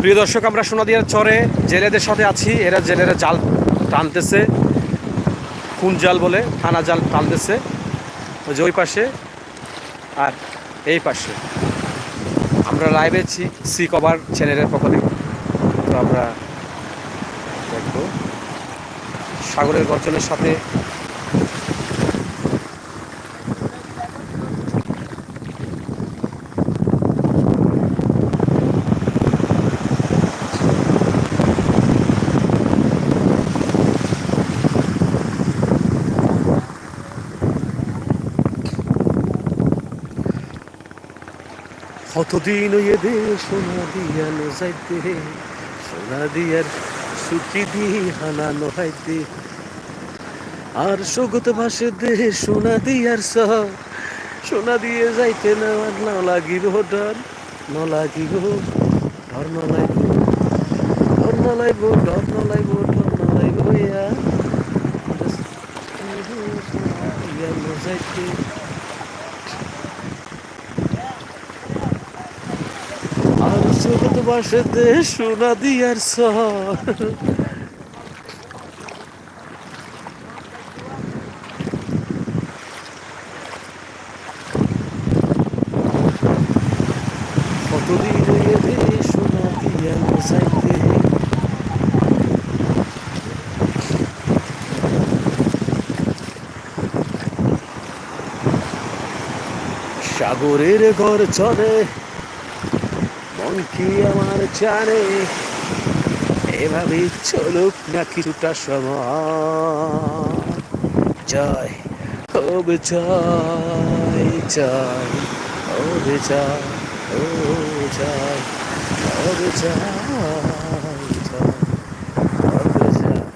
প্রিয় দর্শক, আমরা সোনাদিয়ার চরে জেলেদের সাথে আছি। এরা জেলেরা জাল টানতেছে কোন জাল বলে থানা জাল টানতেছে। ওই যে ওই পাশে আর এই পাশে। আমরা লাইভে সি কভার চ্যানেলের পক্ষ থেকে। তো আমরা দেখব সাগরের গর্জনের সাথে কতদিন ওই সোনা দিয়া নো যাইতে সোনা দিয়ার সুখী দি হানানো হাইতে আর সগত ভাসে দে সোনা দিয়ার সহ। সোনা দিয়ে যাইতে না, আর না লাগিব ডর, ন লাগিব ডর, ন লাগিব ডর, ন লাগিব ডর, ন লাগিব ডর, ন লাগিব ইয়া। যাইতে ভাসে দে সোনা দিয়ার যাইতে সাগরের ঘর চলে মন কি আমার জানে? এভাবে চলুক না কিছুটা সময়। জয় ও জয় জয় ও জয় ও জয় ও জয় জয় হবে জয়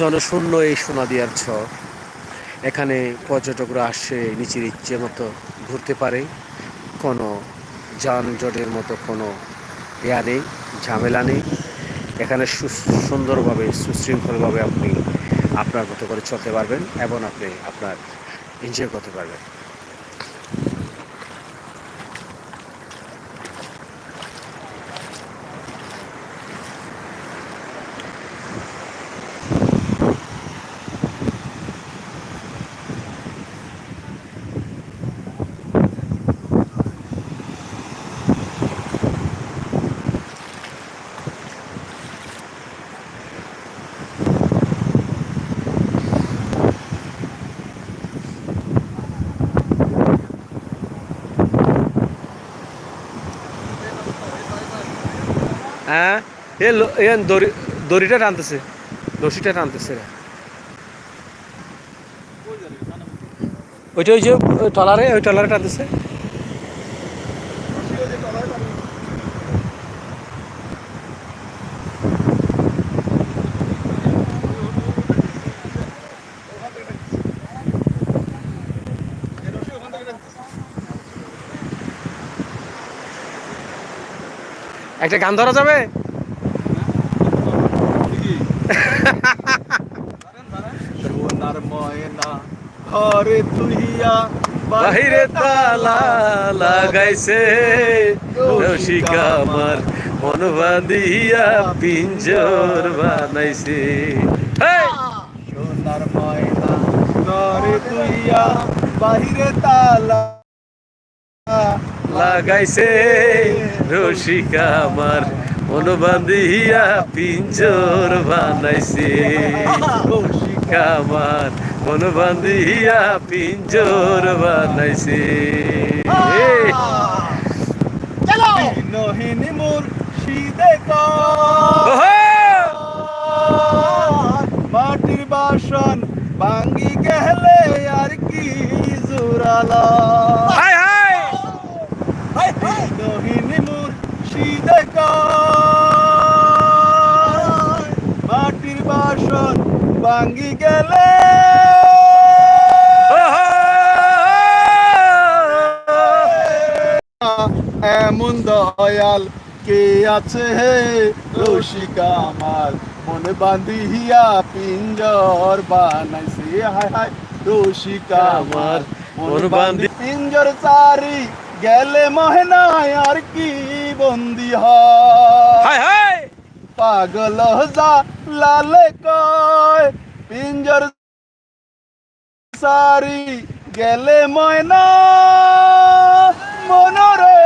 জনশূন্য এই সোনাদিয়ার ছক। এখানে পর্যটকরা আসে, নিচের ইচ্ছে মতো ঘুরতে পারে। কোনো যানজটের মতো কোনো ইয়া নেই, ঝামেলা নেই। এখানে সুন্দরভাবে, সুশৃঙ্খলভাবে আপনি আপনার মতো করে চলতে পারবেন এবং আপনি আপনার এনজয় করতে পারবেন। হ্যাঁ এ দড়ি দড়িটা টানতেছে। দড়িটা টানতেছে রে। ওইটা ওই যে টলারে ওই টলারে টানতেছে। একটা গান ধরা যাবে? সোনার ময়না ঘরে তুহিয়া বাহিরে তালা লাগাইছে। রসিকা আমার মন বাঁধিয়া পিঞ্জর বানাইছে! সোনার ময়না ঘরে তুহিয়া বাহিরে তালা লাগাইছে রসিকা আমার। মন বাঁধিয়া পিঞ্জর বানাইছে। রসিকা আমার। মন বাঁধিয়া পিঞ্জর বানাইছে। নহিনী! মাটির বাসন ভাঙ্গি গেলে আর কি জোরালা। মোর শীতে মাটির বাসন ভাঙ্গি গেলে। এমন দয়াল কে আছে হে? রসিকা আমার মনে বান্ধিয়া পিঞ্জর বানাইছে। হায় হায় রসিকা আমার মন বান্ধি পিঞ্জর চারি গেলে মহনায় আর কি? বন্দি হয় পাগল যা লালে কয় পিঞ্জর সারি গেলে ময়না। মনরে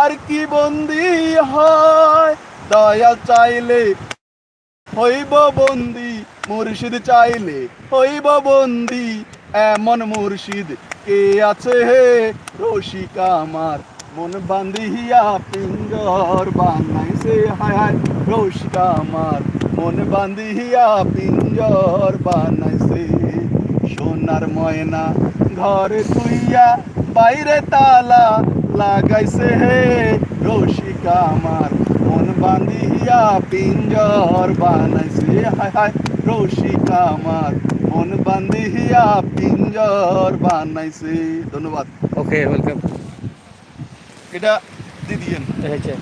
আর কি বন্দি হয়? দয়া চাইলে হইব বন্দি মুর্শিদ চাইলে হইব বন্দি। এমন মুর্শিদ কে আছে হে? রসিকা আমার মন বান্ধিয়া পিঞ্জর বানাইছে হায় হায় রসিকা আমার মন বান্ধিয়া পিঞ্জর বানাইছে সোনার ময়না ঘরে থুইয়া বাইরে তালা লাগাইছে হে রসিকা আমার মন বান্ধিয়া পিঞ্জর বানাইছে হায় হায় রসিকা আমার মন বান্ধিয়া পিঞ্জর বানাইছে ধন্যবাদ ওকে ওয়েলকাম এটা দিদিয়েন হয়েছে